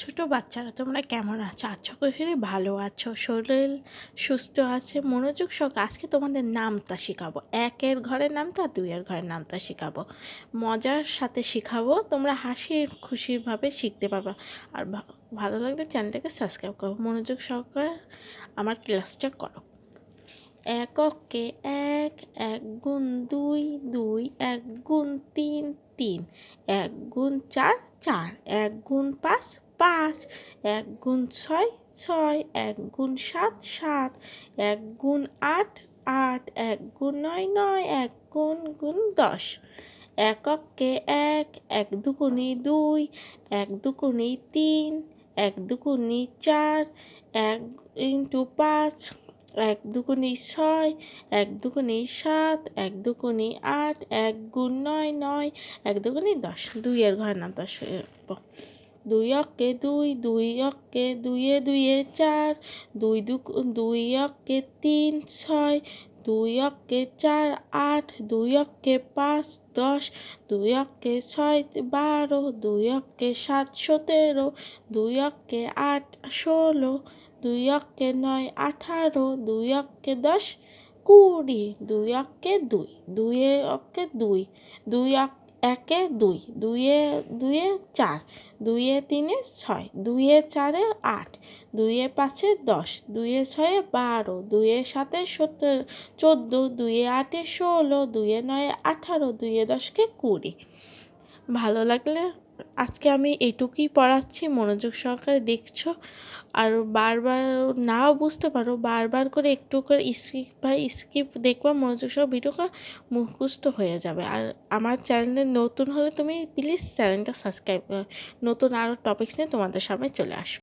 ছোট বাচ্চারা তোমরা কেমন আছো? আছো করে ভালো আছো। শরীর সুস্থ আছে, মনোযোগ সহ আজকে তোমাদের নামতা শেখাবো। একের ঘরের নামতা দুইয়ের ঘরের নামতা শেখাবো। মজার সাথে শেখাবো, তোমরা হাসি খুশিভাবে শিখতে পারবে। আর ভালো লাগলে চ্যানেলটাকে সাবস্ক্রাইব করো। মনোযোগ সহকারে আমার ক্লাসটা করো। এককে এক এক গুণ দুই দুই, এক গুণ তিন তিন। এক গুণ চার চার। এক গুণ পাঁচ পাঁচ, এক গুণ ছয় ছয়, এক গুণ সাত সাত, এক গুণ আট আট, এক গুণ নয় নয়, এক গুণ গুণ দশ। এককে এক এক দুগুণি দুই, এক দুগুণি তিন, এক দুগুণি চার, এক ইন্টু পাঁচ, এক দুগুণি ছয়, এক দুগুণি সাত, এক দুগুণি আট, এক গুণ নয় নয়, এক দুগুণি দশ। দুইয়ের ঘরের নাম দশ দুই অক্কে দুই দুই অক্কে দুইয়ে দুইয়ে চার দুই দু দুই অক্কে তিন ছয় দুই অক্কে চার আট দুই অক্কে পাঁচ দশ দুই অক্কে ছয় বারো দুই অক্কে সাত সতেরো দুই অক্কে আট ষোলো দুই অক্কে নয় আঠারো দুই অক্কে দশ কুড়ি দুই অক্কে দুই দুইয়ে অক্কে দুই দুই অক একে দুই, দুইয়ে দুইয়ে চার, দুইয়ে তিনে ছয়, দুইয়ে চারে আট, দুইয়ে পাঁচে দশ, দুইয়ে ছয়ে বারো, দুইয়ে সাতে সতেরো চোদ্দ, দুইয়ে আটে ষোলো, দুইয়ে নয়ে আঠারো, দুইয়ে দশকে কুড়ি। ভালো লাগলে আজকে আমি এটুকুই পড়াচ্ছি, মনোযোগ সহকারে দেখছ। আর বারবার নাও বুঝতে পারো, বারবার করে একটু করে স্কিপ বা স্কিপ দেখবা, মনোযোগ সহ ভিডিওটা মুখস্থ হয়ে যাবে। আর আমার চ্যানেলে নতুন হলে তুমি প্লিজ চ্যানেলটা সাবস্ক্রাইব, নতুন আরও টপিকস নিয়ে তোমাদের সামনে চলে আসবে।